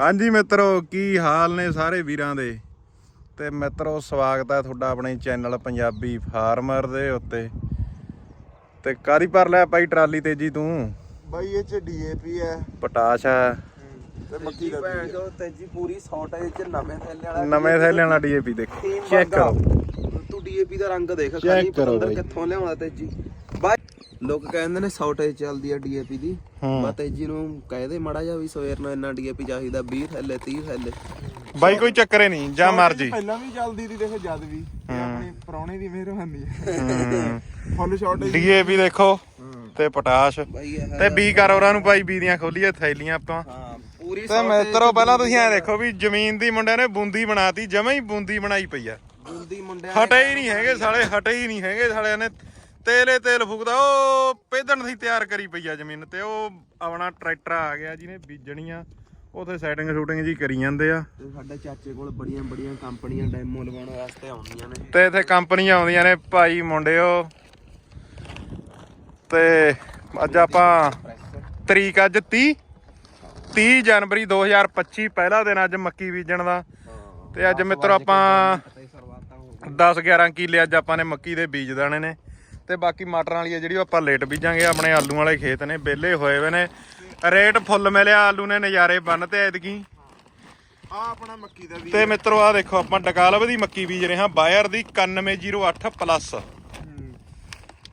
ਹਾਂਜੀ ਮਿੱਤਰੋ ਕੀ ਹਾਲ ਨੇ ਸਾਰੇ ਵੀਰਾਂ ਦੇ? ਤੇ ਮਿੱਤਰੋ ਸਵਾਗਤ ਹੈ ਤੁਹਾਡਾ ਆਪਣੇ ਚੈਨਲ ਪੰਜਾਬੀ ਫਾਰਮਰ ਦੇ ਉੱਤੇ। ਤੇ ਕਾਰੀ ਪਰ ਲਿਆ ਪਾਈ ਟਰਾਲੀ ਤੇਜੀ ਤੂੰ? ਬਾਈ ਇਹ ਚ ਡੀਏਪੀ ਹੈ। ਪਟਾਸ਼ ਹੈ। ਤੇ ਮੱਕੀ ਦਾ ਭੈਣ ਬੀਜ ਚੋ ਤੇਜੀ ਪੂਰੀ ਸ਼ਾਰਟੇਜ ਚ ਨਵੇਂ ਥੈਲੇ ਵਾਲਾ ਨਵੇਂ ਥੈਲੇ ਵਾਲਾ ਡੀਏਪੀ ਦੇਖੋ ਚੈੱਕ। ਕਰੋ। ਤੂੰ ਡੀਏਪੀ ਦਾ ਰੰਗ ਦੇਖ ਪਤੰਦਰ ਬਾਈ। ਕਿੱਥੋਂ ਲਿਆਉਂਦਾ ਤੇਜੀ? ਬਾਈ ਲੋਕ ਕਹਿੰਦੇ ਨੇ ਸ਼ਾਰਟੇਜ ਚੱਲਦੀ ਆ ਡੀਏਪੀ ਦੀ। ਬਾ ਤੇਜੀ ਨੂੰ ਕਹਦੇ ਮੜਾ ਜਾ ਵੀ ਸਵੇਰ ਨੂੰ ਇੰਨਾ ਡੀਏਪੀ ਚਾਹੀਦਾ 20 ਥੈਲੇ 30 ਥੈਲੇ। ਬਾਈ ਕੋਈ ਚੱਕਰ ਹੀ ਨਹੀਂ ਜਾਂ ਮਰਜ਼ੀ। ਪਹਿਲਾਂ ਵੀ ਚੱਲਦੀ ਸੀ ਦੇਖੋ ਜਦ ਵੀ ਇਹ ਆਪਣੇ ਪ੍ਰਾਹੁਣੇ ਦੀ ਮਿਹਰਬਾਨੀ ਹੈ। ਫੁੱਲ ਸ਼ਾਟ ਡੀਏਪੀ ਦੇਖੋ ਤੇ ਪਟਾਸ਼। ਤੇ ਬੀ ਕਰ ਉਹਨਾਂ ਨੂੰ ਭਾਈ ਬੀ ਦੀਆਂ ਖੋਲੀਏ ਥੈਲੀਆਂ ਆਪਾਂ। ਹਾਂ ਪੂਰੀ ਤੇ ਮਿੱਤਰੋ ਪਹਿਲਾਂ ਤੁਸੀਂ ਐ ਦੇਖੋ ਵੀ ਜ਼ਮੀਨ ਦੀ ਮੁੰਡਿਆਂ ਨੇ ਬੂੰਦੀ ਬਣਾਤੀ ਜਮੇ ਹੀ ਬੂੰਦੀ ਬਣਾਈ ਪਈ ਆ। ਬੁੰਦੀ ਮੁੰਡਿਆਂ ਹਟੇ ਹੀ ਨਹੀਂ ਹੈਗੇ ਸਾਲੇ ਹਟੇ ਹੀ ਨਹੀਂ ਹੈਗੇ ਸਾਲਿਆਂ ਨੇ। ਤੇਲੇ ਤੇਲ ਫੂਕਦਾ ਉਹ ਪੇਦਣ ਦੀ ਤਿਆਰ ਕਰੀ ਪਈ ਆ ਜ਼ਮੀਨ ਤੇ ਉਹ ਆਪਣਾ ਟਰੈਕਟਰ ਆ ਗਿਆ ਜਿਹਨੇ ਬੀਜਣੀ ਆ ਉਥੇ ਸੈਟਿੰਗ ਸ਼ੂਟਿੰਗ ਜੀ ਕਰੀ ਜਾਂਦੇ ਆ। ਤੇ ਸਾਡੇ ਚਾਚੇ ਕੋਲ ਬੜੀਆਂ ਬੜੀਆਂ ਕੰਪਨੀਆਂ ਡੈਮੋ ਲਵਾਉਣ ਵਾਸਤੇ ਆਉਂਦੀਆਂ ਨੇ। ਤੇ ਇੱਥੇ ਕੰਪਨੀਆਂ ਆਉਂਦੀਆਂ ਨੇ ਭਾਈ ਮੁੰਡਿਓ। ਤੇ ਅੱਜ ਆਪਾਂ ਤਰੀਕ ਅੱਜ 30 30 ਜਨਵਰੀ 2025 ਪਹਿਲਾ ਦਿਨ ਅੱਜ ਮੱਕੀ ਬੀਜਣ ਦਾ। ਤੇ ਅੱਜ ਮਿੱਤਰੋ ਆਪਾਂ ਤੇ ਸਰਵਾਤਾਂ ਹੋ 10 11 ਕਿੱਲੇ ਅੱਜ ਆਪਾਂ ਨੇ ਮੱਕੀ ਦੇ ਬੀਜ ਦਾਣੇ ਨੇ। ਤੇ ਬਾਕੀ ਮਟਰਾਂ ਵਾਲੀ ਆ ਜਿਹੜੀ ਉਹ ਆਪਾਂ ਲੇਟ ਬੀਜਾਂਗੇ ਆਪਣੇ ਆਲੂ ਵਾਲੇ ਖੇਤ ਨੇ ਵਿਹਲੇ ਹੋਏ ਵੇ ਨੇ। ਰੇਟ ਫੁੱਲ ਮਿਲਿਆ ਆਲੂ ਨੇ ਨਜ਼ਾਰੇ ਬੰਨ ਤੇ ਐਤਕੀ। ਆ ਆਪਣਾ ਮੱਕੀ ਦਾ ਵੀ ਤੇ ਮਿੱਤਰੋ ਆ ਦੇਖੋ ਆਪਾਂ ਡਕਾਲਬ ਦੀ ਮੱਕੀ ਬੀਜ ਰਹੇ ਹਾਂ ਬਾਇਰ ਦੀ 9108 ਪਲੱਸ।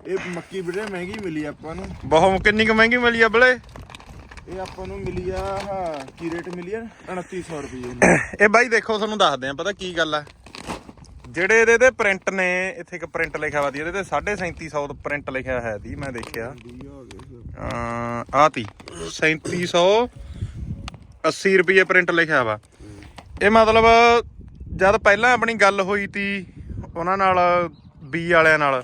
ਇਹ ਮੱਕੀ ਵੀਰੇ ਮਹਿੰਗੀ ਮਿਲੀ ਆਪਾਂ ਨੂੰ। ਬਹੁਤ ਕਿੰਨੀ ਕੁ ਮਹਿੰਗੀ ਮਿਲੀ ਆ ਬਲੇ? ਇਹ ਆਪਾਂ ਨੂੰ ਮਿਲੀ ਆ ਹਾਂ ਕੀ ਰੇਟ ਮਿਲੀ ਆ? 2900 ਰੁਪਏ ਇਹ ਬਾਈ ਦੇਖੋ ਤੁਹਾਨੂੰ ਦੱਸਦੇ ਆ ਪਤਾ ਕੀ ਗੱਲ ਆ? ਜਿਹੜੇ ਇਹਦੇ ਤੇ ਪ੍ਰਿੰਟ ਨੇ, ਇੱਥੇ ਇੱਕ ਪ੍ਰਿੰਟ ਲਿਖਿਆ ਵਾ ਦੀ, ਇਹਦੇ ਤੇ 3750 ਦਾ ਪ੍ਰਿੰਟ ਲਿਖਿਆ ਹੈ ਦੀ, ਮੈਂ ਦੇਖਿਆ। ਅਹ ਆਹ ਤੀ 3780 ਰੁਪਏ ਪ੍ਰਿੰਟ ਲਿਖਿਆ ਵਾ। ਇਹ ਮਤਲਬ ਜਦ ਪਹਿਲਾਂ ਆਪਣੀ ਗੱਲ ਹੋਈ ਤੀ ਉਹਨਾਂ ਨਾਲ ਬੀ ਵਾਲਿਆਂ ਨਾਲ,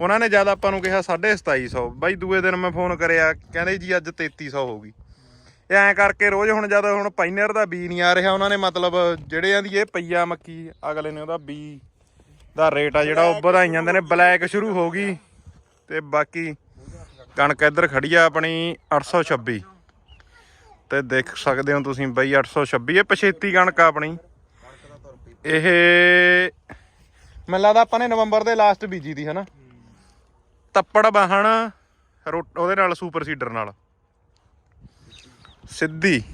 ਉਹਨਾਂ ਨੇ ਜਦ ਆਪਾਂ ਨੂੰ ਕਿਹਾ 2750 ਬਾਈ ਦੂਏ ਦਿਨ ਮੈਂ ਫੋਨ ਕਰਿਆ, ਕਹਿੰਦੇ ਜੀ ਅੱਜ 3300 ਗਈ। ਇਹ ਐਂ ਕਰਕੇ ਰੋਜ਼ ਹੁਣ ਜਦ ਹੁਣ ਪਾਈਨਰ ਦਾ ਬੀ ਨਹੀਂ ਆ ਰਿਹਾ, ਉਹਨਾਂ ਨੇ ਮਤਲਬ ਜਿਹੜਿਆਂ ਦੀ ਇਹ ਪਈਆ ਮੱਕੀ, ਅਗਲੇ ਨੇ ਉਹਦਾ ਬੀ ਦਾ ਰੇਟ ਆ ਜਿਹੜਾ ਉਹ ਵਧਾਈ ਜਾਂਦੇ ਨੇ, ਬਲੈਕ ਸ਼ੁਰੂ ਹੋ ਗਈ। ਤੇ ਬਾਕੀ ਕਣਕ ਇੱਧਰ ਖੜੀ ਆ ਆਪਣੀ 826 ਤੇ ਦੇਖ ਸਕਦੇ ਹੋ ਤੁਸੀਂ ਬਈ 826 ਇਹ ਪਛੇਤੀ ਕਣਕ ਆ ਆਪਣੀ। ਇਹ ਮੈਨੂੰ ਲੱਗਦਾ ਆਪਾਂ ਨੇ ਨਵੰਬਰ ਦੇ ਲਾਸਟ ਬੀਜੀ ਦੀ, ਹਨਾ? ਤੱਪੜ ਵਾਹਣ, ਰੋ- ਉਹਦੇ ਨਾਲ ਸੁਪਰ ਸੀਡਰ ਨਾਲ। ਸਿੱਧੀ।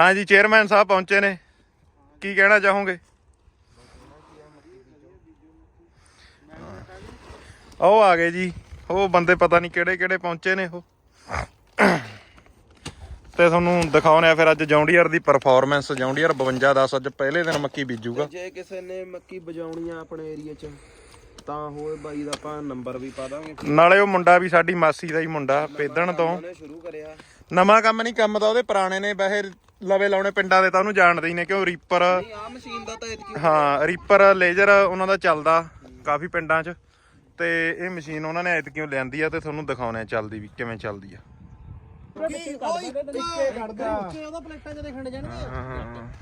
ਹਾਂਜੀ ਚੇਅਰਮੈਨ ਸਾਹਿਬ ਪਹੁੰਚੇ ਨੇ। ਕੀ ਕਹਿਣਾ ਚਾਹੋਗੇ? ਉਹ ਆ ਗਏ ਜੀ। ਉਹ ਬੰਦੇ ਪਤਾ ਨਹੀਂ ਕਿਹੜੇ ਕਿਹੜੇ ਪਹੁੰਚੇ ਨੇ ਉਹ। ਤੇ ਤੁਹਾਨੂੰ ਦਿਖਾਉਣੇ ਆ ਫਿਰ ਅੱਜ ਜੌਂਡੀਅਰ ਦੀ ਪਰਫਾਰਮੈਂਸ ਜੌਂਡੀਅਰ 52 10 ਅੱਜ ਪਹਿਲੇ ਦਿਨ ਮੱਕੀ ਬੀਜੂਗਾ। ਜੇ ਕਿਸੇ ਨੇ ਮੱਕੀ ਵਜਾਉਣੀ ਆ ਆਪਣੇ ਏਰੀਆ 'ਚ ਤਾਂ ਹੋਏ ਬਾਈ ਦਾ ਆਪਾਂ ਨੰਬਰ ਵੀ ਪਾ ਦਾਂਗੇ। ਨਾਲੇ ਉਹ ਮੁੰਡਾ ਵੀ ਸਾਡੀ ਮਾਸੀ ਦਾ ਹੀ ਮੁੰਡਾ ਪੇਦਣ ਤੋਂ। ਉਹਨੇ ਸ਼ੁਰੂ ਕਰਿਆ। ਨਵਾਂ ਕੰਮ ਨਹੀਂ ਕੰਮ ਤਾਂ ਉਹਦੇ ਪੁਰਾਣੇ ਨੇ ਵੈਸੇ ਲਵੇ ਲਾਉਣੇ ਪਿੰਡਾਂ ਦੇ ਤਾਂ ਉਹਨੂੰ ਜਾਣਦੇ ਹੀ ਨੇ ਕਿਉਂ ਰੀਪਰ ਨਹੀਂ ਆ ਮਸ਼ੀਨ ਦਾ ਤਾਂ ਇਤਕੀ ਹਾਂ ਰੀਪਰ ਲੇਜ਼ਰ ਉਹਨਾਂ ਦਾ ਚੱਲਦਾ ਕਾਫੀ ਪਿੰਡਾਂ 'ਚ। ਤੇ ਇਹ ਮਸ਼ੀਨ ਉਹਨਾਂ ਨੇ ਐਤਕਿਓ ਲਿਆਂਦੀ ਆ ਤੇ ਤੁਹਾਨੂੰ ਦਿਖਾਉਣੇ ਚੱਲਦੀ ਵੀ ਕਿਵੇਂ ਚੱਲਦੀ ਆ।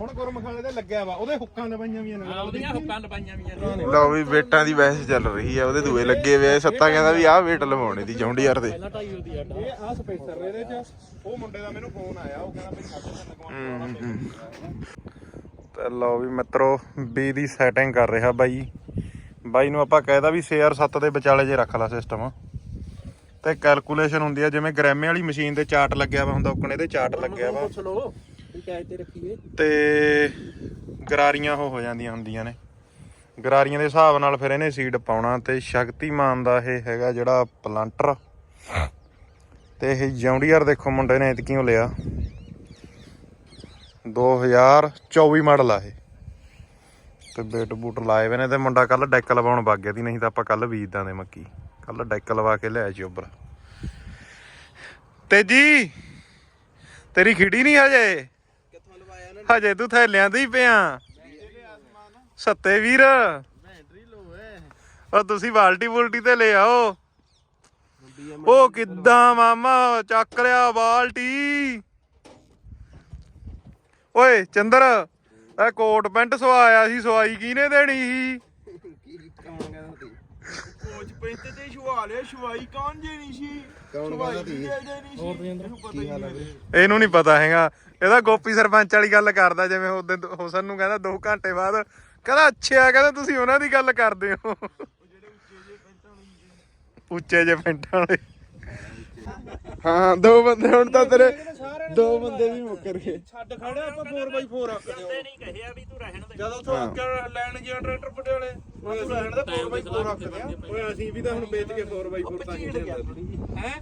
ਹੁਣ ਗੁਰਮਖਾਲੇ ਤੇ ਲੱਗਿਆ ਵਾ ਉਹਦੇ ਹੁੱਕਾਂ ਲਵਾਈਆਂ ਵੀ ਨੇ। ਲਓ ਵੀ ਵੇਟਾਂ ਦੀ ਬਹਿਸ ਚੱਲ ਰਹੀ ਆ ਉਹਦੇ ਦੂਏ ਲੱਗੇ ਵੇ ਸੱਤਾ ਕਹਿੰਦਾ ਵੀ ਆਹ ਵੇਟ ਲਵਾਉਣੇ ਦੀ ਜੌਂਡੀਆਰ ਦੇ। ਇਹ ਆ ਸਪੇਸਰ ਇਹਦੇ 'ਚ। ਉਹ ਮੁੰਡੇ ਦਾ ਮੈਨੂੰ ਫੋਨ ਆਇਆ ਉਹ ਕਹਿੰਦਾ ਵੀ ਸਾਡੇ ਨਾਲ ਲਗਵਾਉਣਾ ਤੇ ਲਓ ਵੀ ਮਿੱਤਰੋ ਬੀ ਦੀ ਸੈਟਿੰਗ ਕਰ ਰਿਹਾ ਬਾਈ। ਬਾਈ ਨੂੰ ਆਪਾਂ ਕਹਿਦਾ ਵੀ CR 7 ਦੇ ਵਿਚਾਲੇ ਜੇ ਰੱਖ ਲਾ ਸਿਸਟਮ ਤੇ ਕੈਲਕੂਲੇਸ਼ਨ ਹੁੰਦੀ ਆ ਜਿਵੇਂ ਗ੍ਰਾਮੇ ਵਾਲੀ ਮਸ਼ੀਨ ਤੇ ਚਾਰਟ ਲੱਗਿਆ ਵਾ ਹੁੰਦਾ ਉਕਣੇ ਤੇ ਚਾਰਟ ਲੱਗਿਆ ਵਾ। ਲੋ ਕਿਆਏ ਤੇ ਰੱਖੀਏ। ਤੇ ਗਰਾਰੀਆਂ ਉਹ ਹੋ ਜਾਂਦੀਆਂ ਹੁੰਦੀਆਂ ਨੇ। ਗਰਾਰੀਆਂ ਦੇ ਹਿਸਾਬ ਨਾਲ ਫਿਰ ਇਹਨੇ ਸੀਡ ਪਾਉਣਾ ਤੇ ਸ਼ਕਤੀਮਾਨ ਦਾ ਇਹ ਹੈਗਾ ਜਿਹੜਾ ਪਲਾਂਟਰ ਤੇ ਇਹ ਜੌਂਡੀਅਰ ਦੇਖੋ ਮੁੰਡੇ ਨੇ ਇਤਕਿਓ ਲਿਆ। 2024 ਮਾਡਲ ਆ ਇਹ। ਤੇ ਬੇਟ ਬੂਟ ਲਾਏ ਵੇ ਨੇ ਤੇ ਮੁੰਡਾ ਕੱਲ ਡੈਕ ਲਵਾਉਣ ਵਗ ਗਿਆ ਸੀ, ਨਹੀਂ ਤਾਂ ਆਪਾਂ ਕੱਲ ਬੀਜਦਾਂ ਦੇ ਮੱਕੀ। ਕੱਲ ਡੈਕ ਲਵਾ ਕੇ ਲਿਆਇਆ ਚੋਬਰ ਤੇਜੀ ਤੇਰੀ ਖਿੜੀ ਨਹੀਂ ਹਜੇ? ਕਿੱਥੋਂ ਲਵਾਇਆ ਨੇ ਹਜੇ ਤੂੰ ਥੈਲਿਆਂ ਦੇ ਹੀ ਪਿਆ। ਸੱਤੇ ਵੀਰ। ਉਹ ਤੁਸੀਂ ਬਾਲਟੀ ਬੁਲਟੀ ਤੇ ਲੈ ਆਓ। ਉਹ ਕਿੱਦਾਂ ਮਾਮਾ, ਚੱਕ ਲਿਆ ਬਾਲਟੀ। ਓਏ, ਚੰਦਰ। ਇਹ ਕੋਟ ਪੈਂਟ ਸਵਾਇਆ ਸੀ ਸਵਾਈ ਕਿਹਨੇ ਦੇਣੀ ਸੀ? ਕੀ ਕਹਾਂਗਾ ਤੂੰ ਕੋਚ ਪੈਂਟ ਤੇ ਸ਼ਵਾ ਲਿਆ ਸ਼ਵਾਈ ਕੌਣ ਜੇਣੀ ਸੀ? ਕੌਣ ਸ਼ਵਾਈ ਕਹਿੰਦਾ ਤੀ? ਦੇ ਦੇਣੀ ਸੀ? ਇਹਨੂੰ ਹੀ ਨਹੀਂ ਇਹਨੂੰ ਨਹੀਂ ਪਤਾ ਹੈਗਾ। ਇਹਦਾ ਗੋਪੀ ਸਰਪੰਚ ਵਾਲੀ ਗੱਲ ਕਰਦਾ ਜਿਵੇਂ ਉਹਦੇ ਹੁਸਨ ਨੂੰ ਕਹਿੰਦਾ 2 ਘੰਟੇ ਬਾਅਦ ਕਹਿੰਦਾ ਅੱਛਾ ਕਹਿੰਦਾ ਤੁਸੀਂ ਉਹਨਾਂ ਦੀ ਗੱਲ ਕਰਦੇ ਹੋ। ਉੱਚੇ ਜੇ ਪੈਂਟਾਂ ਵਾਲੇ। ਹਾਂ ਦੋ ਬੰਦੇ ਹੁਣ ਤਾਂ ਤੇਰੇ ਦੋ ਬੰਦੇ ਵੀ ਮੁੱਕਰ ਗਏ। ਛੱਡ ਖੜੇ ਆਪਾਂ 4x4 ਰੱਖਦੇ ਤੇ ਨਹੀਂ ਕਹਿਆ ਵੀ ਤੂੰ ਰਹਿਣ ਦੇ। ਜਦੋਂ ਤੋਂ ਅੱਗੇ ਲੈਣ ਗਿਆ ਟਰੈਕਟਰ ਪਟਿਆਲੇ ਤੂੰ ਰਹਿਣ ਦੇ 4x4 ਰੱਖਦੇ ਆ ਓਏ ਅਸੀਂ ਵੀ ਤਾਂ ਹੁਣ ਵੇਚ ਕੇ 4x4 ਤਾਂ ਹੀ ਹੈ?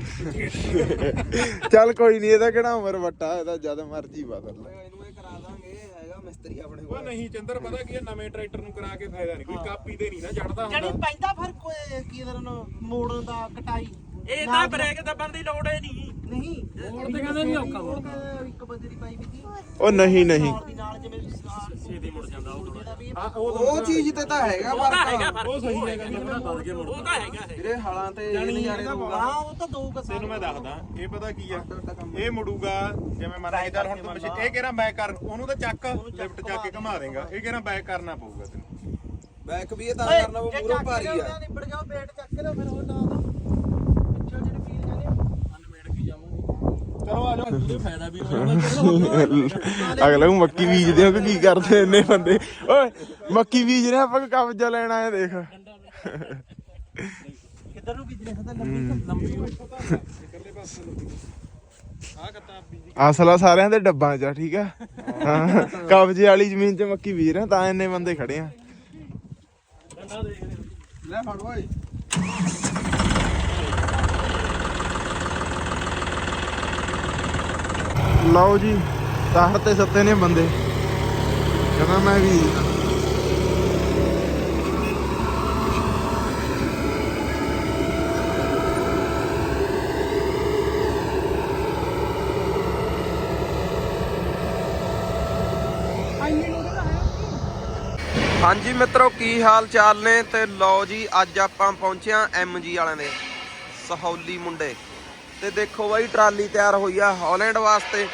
ਚੱਲ ਕੋਈ ਨਹੀਂ ਇਹਦਾ ਕਿਹੜਾ ਉਮਰ ਵੱਟਾ ਇਹਦਾ ਜਦ ਮਰਜ਼ੀ ਬਦਲ ਲੈ। ਇਹਨੂੰ ਇਹ ਕਰਾ ਦਾਂਗੇ ਹੈਗਾ ਮਿਸਤਰੀ ਆਪਣੇ ਉਹ ਨਹੀਂ ਚੰਦਰ ਪਤਾ ਕੀ ਹੈ ਨਵੇਂ ਟਰੈਕਟਰ ਨੂੰ ਕਰਾ ਕੇ ਫਾਇਦਾ ਨਹੀਂ ਕੋਈ ਕਾਪੀ ਤੇ ਨਹੀਂ ਨਾ ਚੜਦਾ ਜਿਹੜੀ ਹੁੰਦਾ। ਪੈਂਦਾ ਫ਼ਰਕ ਕੀ ਇਹਦਾ ਨੂੰ ਮੋੜਨ ਦਾ ਕਟਾਈ। ਇਹ ਤਾਂ ਬ੍ਰੇਕ ਦੱਬਣ ਦੀ ਲੋੜ ਹੀ ਨਹੀਂ ਨਹੀਂ ਮੋੜ ਤੇ ਕਹਿੰਦੇ ਨਹੀਂ ਔਖਾ ਮੋੜ ਇੱਕ ਬੰਦੇ ਦੀ ਪਾਈ ਵੀ ਸੀ। ਉਹ ਨਹੀਂ ਨਹੀਂ। ਨਾਲ ਦੀ ਨਾਲ ਜਿਵੇਂ ਸਿੱਧੀ ਮੁੜ ਜਾਂਦਾ ਉਹ ਜਿਹੜਾ ਵੀ ਉਹ ਚੀਜ਼ ਤੇ ਤਾਂ ਹੈਗਾ ਉਹ ਤਾਂ ਹੈਗਾ ਫ਼ਰਕ। ਉਹ ਸਹੀ ਹੈਗਾ ਉਹ ਤਾਂ ਹੈਗਾ ਹੈ। ਵੀਰੇ ਹਾਲਾਂ ਤੇ ਇਹ ਨਜ਼ਾਰੇ ਦਊਗਾ ਹਾਂ ਉਹ ਤਾਂ ਦੋ ਕਸਾਂ ਤੈਨੂੰ ਮੈਂ ਦੱਸਦਾ ਇਹ ਪਤਾ ਕੀ ਆ? ਇਹ ਮੁੜੂਗਾ ਜਿਵੇਂ ਮੰਨ ਕੇ ਚੱਲ ਹੁਣ ਤੂੰ ਪਿੱਛੇ ਇਹ ਕਿਹੜਾ ਬੈਕ ਕਰ ਉਹਨੂੰ ਤਾਂ ਚੱਕ ਲਿਫਟ ਚੱਕ ਕੇ ਘੁਮਾ ਦੇਗਾ। ਇਹ ਕਿਹੜਾ ਬੈਕ ਕਰਨਾ ਪਊਗਾ ਤੈਨੂੰ? ਬੈਕ ਵੀ ਇਹ ਤਾਂ ਕਰਨਾ ਉਹ ਮੂਰੋਂ ਭਾਰੀ ਆ। ਨਿਬੜ ਗਿਆ ਬੇਟ ਚੱਕ ਲਿਓ ਫਿਰ ਉਹ ਨਾ ਦੋ ਪਿੱਛੇ ਜਿਹੜੇ ਪੀਰ ਜਾਣੇ ਚਲੋ ਆ ਜਾਓ ਫਾਇਦਾ ਵੀ ਅਗਲੇ ਨੂੰ ਮੱਕੀ ਬੀਜਦੇ ਹੋ ਕਿ ਕੀ ਕਰਦੇ ਇੰਨੇ ਬੰਦੇ। ਓਏ ਮੱਕੀ ਬੀਜ ਰਹੇ ਆਪਾਂ ਕਬਜ਼ਾ ਲੈਣ ਆਏ ਦੇਖ। ਕਿੱਧਰ ਨੂੰ ਬੀਜਣੇ ਖਤਾ ਲੰਬੀ ਲੰਬੀ ਅਸਲਾ ਸਾਰਿਆਂ ਦੇ ਡੱਬਾਂ 'ਚ ਆ ਠੀਕ ਆ? ਹਾਂ ਕਬਜ਼ੇ ਵਾਲੀ ਜ਼ਮੀਨ 'ਚ ਮੱਕੀ ਬੀਜ ਰਹੇ ਤਾਂ ਇੰਨੇ ਬੰਦੇ ਖੜੇ ਆ। ਲੈ ਫੜ ਓਏ। ਲਓ ਜੀ ਤਾਹਰ ਤੇ ਸੱਤੇ ਨੇ ਬੰਦੇ। ਕਹਿੰਦਾ ਮੈਂ ਵੀ। ਹਾਂਜੀ ਮਿੱਤਰੋ, ਕੀ ਹਾਲ ਚਾਲ ਨੇ? ਤੇ ਲਓ ਜੀ, ਅੱਜ ਆਪਾਂ ਪਹੁੰਚਿਆ ਐਮਜੀ ਵਾਲਿਆਂ ਦੇ, ਸਹੌਲੀ ਮੁੰਡੇ। ਤੇ ਦੇਖੋ ਬਾਈ, ਟਰਾਲੀ ਤਿਆਰ ਹੋਈ ਆ ਹਾਲੈਂਡ ਵਾਸਤੇ।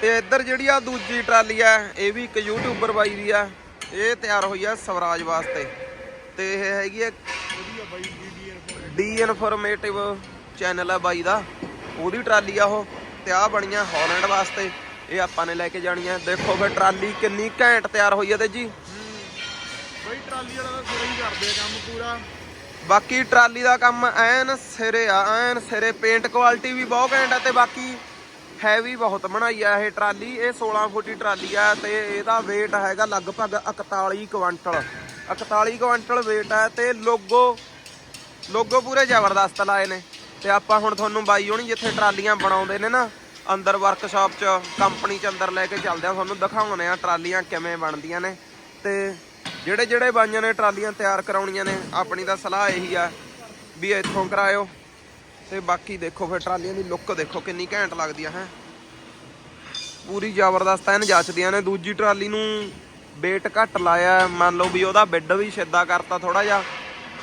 ਤੇ ਇੱਧਰ ਜਿਹੜੀ ਆ ਦੂਜੀ ਟਰਾਲੀ ਆ, ਇਹ ਵੀ ਇੱਕ ਯੂਟਿਊਬਰ ਬਾਈ ਦੀ ਆ। ਇਹ ਤਿਆਰ ਹੋਈ ਆ ਸਵਰਾਜ ਵਾਸਤੇ। ਤੇ ਇਹ ਹੈਗੀ ਆ ਡੀ ਇਨਫੋਰਮੇਟਿਵ ਚੈਨਲ ਆ ਬਾਈ ਦਾ। ਉਹਦੀ ਟਰਾਲੀ ਆ ਉਹ, ਤੇ ਆ ਬਣੀਆਂ ਹਾਲੈਂਡ ਵਾਸਤੇ। ਇਹ ਆਪਾਂ ਨੇ ਲੈ ਕੇ ਜਾਣੀ ਜਾਣੀਆਂ ਦੇਖੋ ਫਿਰ ਟਰਾਲੀ ਕਿੰਨੀ ਘੈਂਟ ਤਿਆਰ ਹੋਈ ਆ ਤੇ ਜੀ। ਬਈ, ਟਰਾਲੀ ਵਾਲਾ ਤਾਂ ਸਿਰੇ ਹੀ ਕਰਦੇ ਆ ਕੰਮ ਪੂਰਾ। ਬਾਕੀ ਟਰਾਲੀ ਦਾ ਕੰਮ ਐਨ ਸਿਰੇ ਆ, ਐਨ ਸਿਰੇ। ਪੇਂਟ ਕੁਆਲਿਟੀ ਵੀ ਬਹੁਤ ਘੈਂਟ ਆ ਤੇ ਬਾਕੀ ਹੈਵੀ ਬਹੁਤ ਬਣਾਈ ਆ ਇਹ ਟਰਾਲੀ। ਇਹ 16 ਫੁੱਟੀ ਟਰਾਲੀ ਆ ਤੇ ਇਹਦਾ weight ਹੈਗਾ ਲਗਭਗ 41 ਕੁਇੰਟਲ। 41 ਕੁਇੰਟਲ weight ਆ ਤੇ ਲੋਗੋ ਲੋਗੋ ਪੂਰੇ ਜ਼ਬਰਦਸਤ ਲਾਏ ਨੇ। ਤੇ ਆਪਾਂ ਹੁਣ ਤੁਹਾਨੂੰ ਬਾਈ ਹੋਣੀ ਜਿੱਥੇ ਟਰਾਲੀਆਂ ਬਣਾਉਂਦੇ ਨੇ ਨਾ, ਅੰਦਰ ਵਰਕਸ਼ਾਪ 'ਚ ਕੰਪਨੀ 'ਚ ਅੰਦਰ ਲੈ ਕੇ ਚੱਲਦੇ ਆ। ਤੁਹਾਨੂੰ ਦਿਖਾਉਂਦੇ ਆ ਟਰਾਲੀਆਂ ਕਿਵੇਂ ਬਣਦੀਆਂ ਨੇ। ਤੇ ਜਿਹੜੇ ਜਿਹੜੇ ਬਾਈਆਂ ਨੇ ਟਰਾਲੀਆਂ ਤਿਆਰ ਕਰਾਉਣੀਆਂ ਨੇ, ਆਪਣੀ ਤਾਂ ਸਲਾਹ ਇਹੀ ਆ ਵੀ ਇੱਥੋਂ ਕਰਾਇਓ। ਤੇ ਬਾਕੀ ਦੇਖੋ ਫਿਰ ਟਰਾਲੀਆਂ ਦੀ ਲੁੱਕ ਦੇਖੋ ਕਿੰਨੀ ਘੈਂਟ ਲੱਗਦੀ ਆ, ਹੈ। ਪੂਰੀ ਜ਼ਬਰਦਸਤ ਐਨ ਜੱਚਦੀਆਂ ਨੇ। ਦੂਜੀ ਟਰਾਲੀ ਨੂੰ weight ਘੱਟ ਲਾਇਆ, ਮੰਨ ਲਓ ਵੀ ਉਹਦਾ ਬਿੱਡ ਵੀ ਸਿੱਧਾ ਕਰਤਾ ਥੋੜਾ ਜਿਹਾ।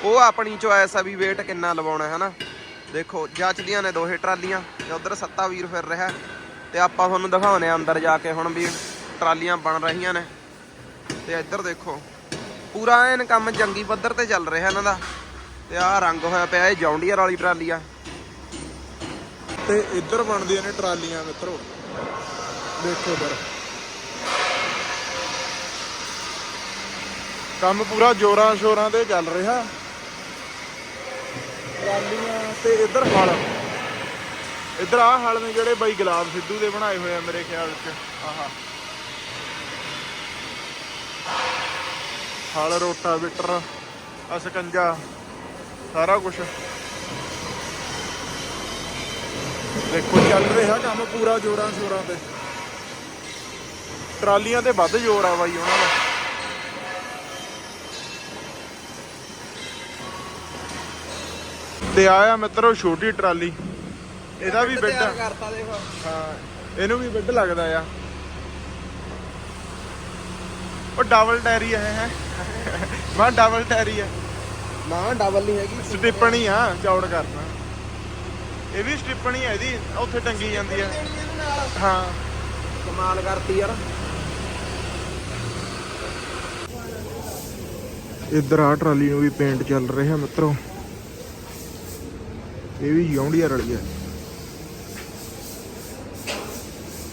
ਉਹ ਆਪਣੀ ਚੋਇਸ ਆ ਵੀ weight ਕਿੰਨਾ ਲਵਾਉਣਾ ਹੈ ਨਾ ਦੇਖੋ, ਜੱਚਦੀਆਂ ਨੇ ਦੋਹੇ ਟਰਾਲੀਆਂ ਤੇ ਉਧਰ ਸੱਤਾ ਵੀਰ ਫਿਰ ਰਿਹਾ। ਤੇ ਆਪਾਂ ਤੁਹਾਨੂੰ ਦਿਖਾਉਣੇ ਆ ਅੰਦਰ ਜਾ ਕੇ ਹੁਣ ਵੀ ਟਰਾਲੀਆਂ ਬਣ ਰਹੀਆਂ ਨੇ। ਤੇ ਇੱਧਰ ਦੇਖੋ ਪੂਰਾ ਐਨ ਕੰਮ ਜੰਗੀ ਪੱਧਰ ਤੇ ਚੱਲ ਰਿਹਾ ਇਹਨਾਂ ਦਾ। ਤੇ ਆਹ ਰੰਗ ਹੋਇਆ ਪਿਆ ਇਹ ਜੌਂਡੀਅਰ ਵਾਲੀ ਟਰਾਲੀ ਆ। ਤੇ ਇੱਧਰ ਬਣਦੀਆਂ ਨੇ ਟਰਾਲੀਆਂ ਮਿੱਤਰੋ। ਦੇਖੋ ਇੱਧਰ। ਕੰਮ ਪੂਰਾ ਜੋਰਾਂ ਸ਼ੋਰਾਂ ਤੇ ਚੱਲ ਰਿਹਾ। ਟਰਾਲੀਆਂ ਤੇ ਇੱਧਰ ਹਲ। ਇੱਧਰ ਆਹ ਹਲ ਨੇ ਜਿਹੜੇ ਬਾਈ ਗੁਲਾਬ ਸਿੱਧੂ ਦੇ ਬਣਾਏ ਹੋਏ ਆ ਮੇਰੇ ਖਿਆਲ ਚ। ਆਹਾ। ਹਲ ਰੋਟਾ ਬਿਟਰ ਆ ਸਕੰਜਾ ਸਾਰਾ ਕੁਝ ਦੇਖੋ ਚੱਲ ਰਿਹਾ ਕੰਮ ਪੂਰਾ ਜੋਰਾਂ ਸ਼ੋਰਾਂ ਤੇ। ਟਰਾਲੀਆਂ ਤੇ ਵੱਧ ਜ਼ੋਰ ਆ ਬਾਈ ਉਹਨਾਂ ਦਾ। ਤੇ ਆਇਆ ਮਿੱਤਰੋ ਛੋਟੀ ਟਰਾਲੀ। ਇਹਦਾ ਵੀ ਬੈੱਡ ਹਾਂ ਇਹਨੂੰ ਵੀ ਬੈੱਡ ਲੱਗਦਾ ਆ। ਉਹ ਡਬਲ ਟੈਰੀ ਹੈ ਹੈ। ਮੈਂ ਡਬਲ ਟੈਰੀ ਆ ਨਾ ਡਬਲ ਨਹੀਂ ਹੈਗੀ। ਸਟਿੱਪਣੀ ਆ ਚੌੜ ਕਰਨਾ। ਇਹ ਵੀ ਸਟਿੱਪਣੀ ਆ ਇਹਦੀ ਉੱਥੇ ਟੰਗੀ ਜਾਂਦੀ ਆ। ਹਾਂ। ਕਮਾਲ ਕਰਤੀ ਯਾਰ। ਇੱਧਰ ਆ ਟਰਾਲੀ ਨੂੰ ਵੀ ਪੇਂਟ ਚੱਲ ਰਿਹਾ ਮਿੱਤਰੋ। ਇਹ ਵੀ ਯੌਂਡੀਆਂ ਰਲੀ ਹੈ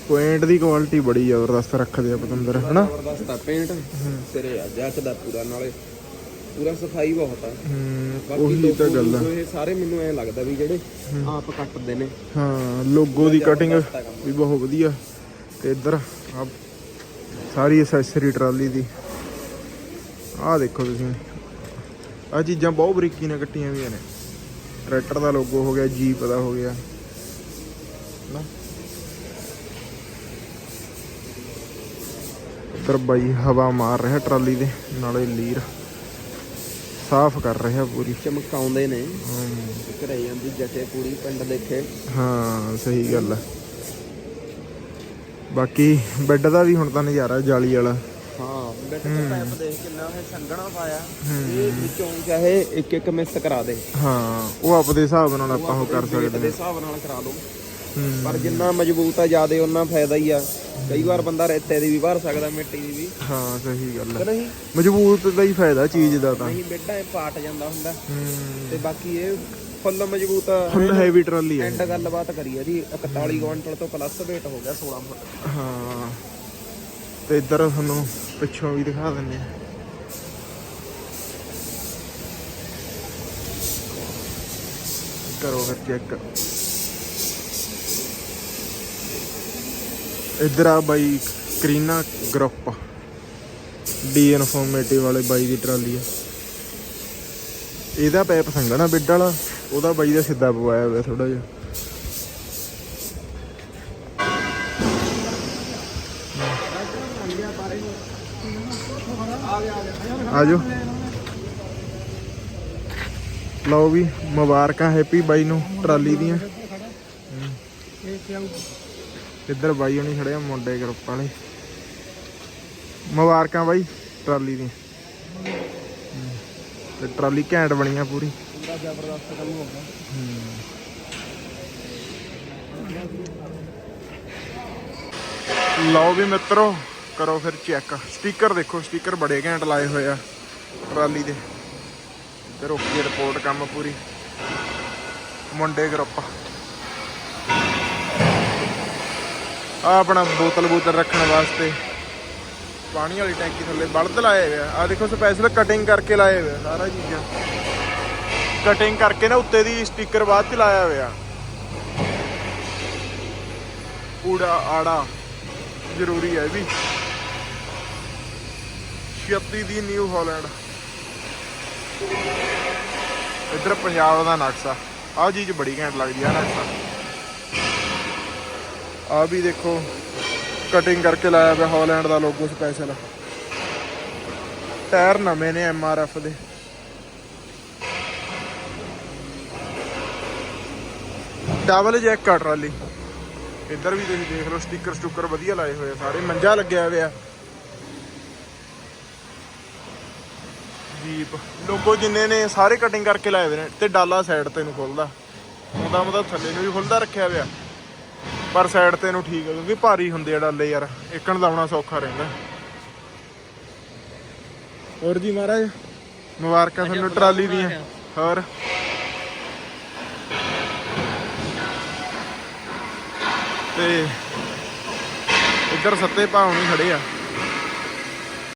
ਪੁਆਇੰਟ ਦੀ ਕੁਆਲਿਟੀ ਬੜੀ ਜ਼ਬਰਦਸਤ ਰੱਖਦੇ ਆ ਪਤੰਦਰ ਹਨਾ? ਜ਼ਬਰਦਸਤ ਆ ਪੇਂਟ ਸਿਰੇ ਆ ਜੱਚਦਾ ਪੂਰਾ ਨਾਲੇ ਪੂਰਾ ਸਫ਼ਾਈ ਬਹੁਤ ਆ। ਹੂੰ ਬਾਕੀ ਉਹੀ ਤਾਂ ਲੋਗੋ ਗੱਲ ਆ। ਲੂਗੋ ਇਹ ਸਾਰੇ ਮੈਨੂੰ ਐ ਲੱਗਦਾ ਵੀ ਜਿਹੜੇ ਆਪ ਕੱਟਦੇ ਨੇ। ਹਾਂ ਲੋਗੋ ਦੀ ਕਟਿੰਗ ਵੀ ਬਹੁਤ ਵਧੀਆ। ਤੇ ਇੱਧਰ ਆ ਸਾਰੀ ਐਕਸੈਸਰੀ ਟਰਾਲੀ ਦੀ। ਆਹ ਦੇਖੋ ਤੁਸੀਂ। ਆ ਚੀਜ਼ਾਂ ਬਹੁਤ ਬਰੀਕੀ ਨਾਲ ਕੱਟੀਆਂ ਹੋਈਆਂ ਨੇ। ਟਰੈਕਟਰ ਦਾ ਲੋਗੋ ਹੋ ਗਿਆ ਜੀਪ ਦਾ ਹੋ ਗਿਆ। ਨਾ ਉੱਧਰ ਬਾਈ ਹਵਾ ਮਾਰ ਰਿਹਾ ਟਰਾਲੀ ਦੇ ਨਾਲੇ ਲੀਰ ਸਾਫ਼ ਕਰ ਰਿਹਾ ਪੂਰੀ। ਚਮਕਾਉਂਦੇ ਨੇ। ਘਰੇ ਜਾਂਦੀ ਜੱਟੇ ਪੂਰੀ ਪਿੰਡ ਦੇਖੇ ਹਾਂ ਸਹੀ ਗੱਲ ਆ। ਬਾਕੀ ਬੈੱਡ ਦਾ ਵੀ ਹੁਣ ਤਾਂ ਨਜ਼ਾਰਾ ਜਾਲੀ ਵਾਲਾ। ਹਾਂ ਬੈਠ ਕੇ ਪੈਪ ਦੇਖ ਕਿੰਨਾ ਇਹ ਸੰਗਣਾ ਪਾਇਆ। ਇਹ ਵਿੱਚੋਂ ਚਾਹੇ ਇੱਕ ਇੱਕ ਮਿਸ ਕਰਾ ਦੇ। ਹਾਂ ਉਹ ਆਪਦੇ ਹਿਸਾਬ ਨਾਲ ਆਪਾਂ ਉਹ ਕਰ ਦੇ ਸਕਦੇ ਹਿਸਾਬ ਨਾਲ ਕਰਾ ਲਓ ਹੂੰ ਪਰ ਜਿੰਨਾ ਮਜ਼ਬੂਤ ਆ ਜਿਆਦੇ ਉਹਨਾਂ ਫਾਇਦਾ ਹੀ ਆ। ਕਈ ਵਾਰ ਬੰਦਾ ਰੇਤੇ ਦੀ ਵੀ ਭਰ ਸਕਦਾ ਮਿੱਟੀ ਦੀ ਵੀ। ਹਾਂ ਸਹੀ ਗੱਲ ਆ। ਨਹੀਂ? ਮਜ਼ਬੂਤ ਦਾ ਹੀ ਫਾਇਦਾ ਚੀਜ਼ ਦਾ ਤਾਂ। ਨਹੀਂ ਬੇਟਾ ਇਹ ਪਾਟ ਜਾਂਦਾ ਹੁੰਦਾ। ਹੂੰ। ਤੇ ਬਾਕੀ ਇਹ ਫੁੱਲ ਮਜ਼ਬੂਤ ਫੁੱਲ ਹੈਵੀ ਟਰਾਲੀ ਹੈ ਐਂਡ ਗੱਲਬਾਤ ਕਰੀ ਇਹਦੀ 41 ਕੁਇੰਟਲ ਤੋਂ ਪਲੱਸ weight ਹੋ ਗਿਆ 16 ਫੁੱਟ। ਹਾਂ। ਤੇ ਇੱਧਰ ਤੁਹਾਨੂੰ ਪਿੱਛੋਂ ਵੀ ਦਿਖਾ ਦਿੰਦੇ ਆ। ਕਰੋ ਫਿਰ ਚੈੱਕ ਇੱਧਰ ਆ ਬਾਈ ਕਰੀਨਾ ਗਰੁੱਪ। ਡੀ ਇਨਫੋਰਮੇਟਿਵ ਵਾਲੇ ਬਾਈ ਦੀ ਟਰਾਲੀ ਆ। ਇਹਦਾ ਪੈਪ ਸੰਗਣਾ ਬਿੱਡ ਵਾਲਾ, ਉਹਦਾ ਬਾਈ ਦਾ ਸਿੱਧਾ ਪਵਾਇਆ ਹੋਇਆ ਥੋੜਾ ਜਿਹਾ। ਆਜੋ। ਲਓ ਵੀ ਮੁਬਾਰਕਾਂ ਹੈਪੀ ਬਾਈ ਨੂੰ ਟਰਾਲੀ ਦੀਆਂ। ਇੱਧਰ ਬਾਈ ਹੁਣੀ ਖੜੇ ਆ ਮੁੰਡੇ ਗਰੁੱਪ ਵਾਲੇ। ਮੁਬਾਰਕਾਂ ਬਾਈ ਟਰਾਲੀ ਤੇ ਟਰਾਲੀ ਘੈਂਟ ਬਣੀਆਂ ਪੂਰੀ। ਪੂਰਾ ਜ਼ਬਰਦਸਤ ਕੰਮ ਹੋ। ਗਿਆ ਲਓ ਵੀ ਮਿੱਤਰੋ ਕਰੋ ਫਿਰ ਚੈੱਕ। ਸਟicker ਦੇਖੋ ਸਟicker ਬੜੇ ਘੈਂਟ ਲਾਏ ਹੋਏ ਆ ਟਰਾਲੀ ਦੇ। ਤੇ ਰੋਕੀ ਰਿਪੋਰਟ ਕੰਮ ਪੂਰੀ। ਮੁੰਡੇ ਗਰੁੱਪ ਆ ਆਪਣਾ ਬੋਤਲ ਬੋਤਲ ਰੱਖਣ ਵਾਸਤੇ। ਪਾਣੀ ਵਾਲੀ ਟੈਂਕੀ ਥੱਲੇ ਬਲਦ ਲਾਏ ਹੋਇਆ ਆ। ਦੇਖੋ ਸਪੈਸ਼ਲ ਕਟਿੰਗ ਕਰਕੇ ਲਾਏ ਹੋਏ ਸਾਰਾ ਚੀਜ਼ਾਂ। ਕਟਿੰਗ ਕਰਕੇ ਨਾ ਉੱਤੇ ਦੀ ਸਟicker ਬਾਅਦ ਚ ਲਾਇਆ ਹੋਇਆ। ਊੜਾ ਆੜਾ, ਜ਼ਰੂਰੀ ਹੈ ਵੀ। 36 ਦੀ ਨਿਊ ਹਾਲੈਂਡ ਇੱਧਰ ਪੰਜਾਬ ਦਾ ਨਕਸ਼ਾ। ਆਹ ਚੀਜ਼ ਬੜੀ ਘੈਂਟ ਲੱਗਦੀ ਆ ਨਕਸ਼ਾ। ਆ ਵੀ ਦੇਖੋ ਕਟਿੰਗ ਕਰਕੇ ਲਾਇਆ ਪਿਆ ਹਾਲੈਂਡ ਦਾ ਲੋਗੋ ਸਪੈਸ਼ਲ ਟਾਇਰ ਨਵੇਂ ਨੇ ਐਮ ਆਰ ਐਫ ਦੇ। ਡਬਲ ਜੈਕ ਆ ਟਰਾਲੀ। ਇੱਧਰ ਵੀ ਤੁਸੀਂ ਦੇਖ ਲਓ ਸਟicker ਸਟੁੱਕਰ ਵਧੀਆ ਲਾਏ ਹੋਏ ਆ ਸਾਰੇ, ਮੰਜਾ ਲੱਗਿਆ ਹੋਇਆ। ਜੀਪ ਲੋਗੋ ਜਿੰਨੇ ਨੇ, ਸਾਰੇ ਕਟਿੰਗ ਕਰਕੇ ਲਾਏ ਹੋਏ ਨੇ, ਤੇ ਡਾਲਾ ਸਾਈਡ ਤੇ ਨੂੰ ਖੁੱਲਦਾ। ਉਹਦਾ ਮਤਲਬ ਥੱਲੇ ਨੂੰ ਵੀ ਖੁੱਲਦਾ ਰੱਖਿਆ ਹੋਇਆ। ਪਰ ਸਾਈਡ ਤੇ ਨੂੰ ਠੀਕ ਹੈ ਕਿਉਂਕਿ ਭਾਰੀ ਹੁੰਦੇ ਆ ਡਾਲੇ ਯਾਰ ਇੱਕਣ ਲਾਉਣਾ ਸੌਖਾ ਰਹਿੰਦਾ। ਹੋਰ ਜੀ ਮਹਾਰਾਜ ਮੁਬਾਰਕਾਂ ਤੁਹਾਨੂੰ ਟਰਾਲੀ ਦੀਆਂ। ਹੋਰ? ਤੇ ਇੱਧਰ ਸੱਤੇ ਭਾਉ ਨਹੀਂ ਖੜੇ ਆ।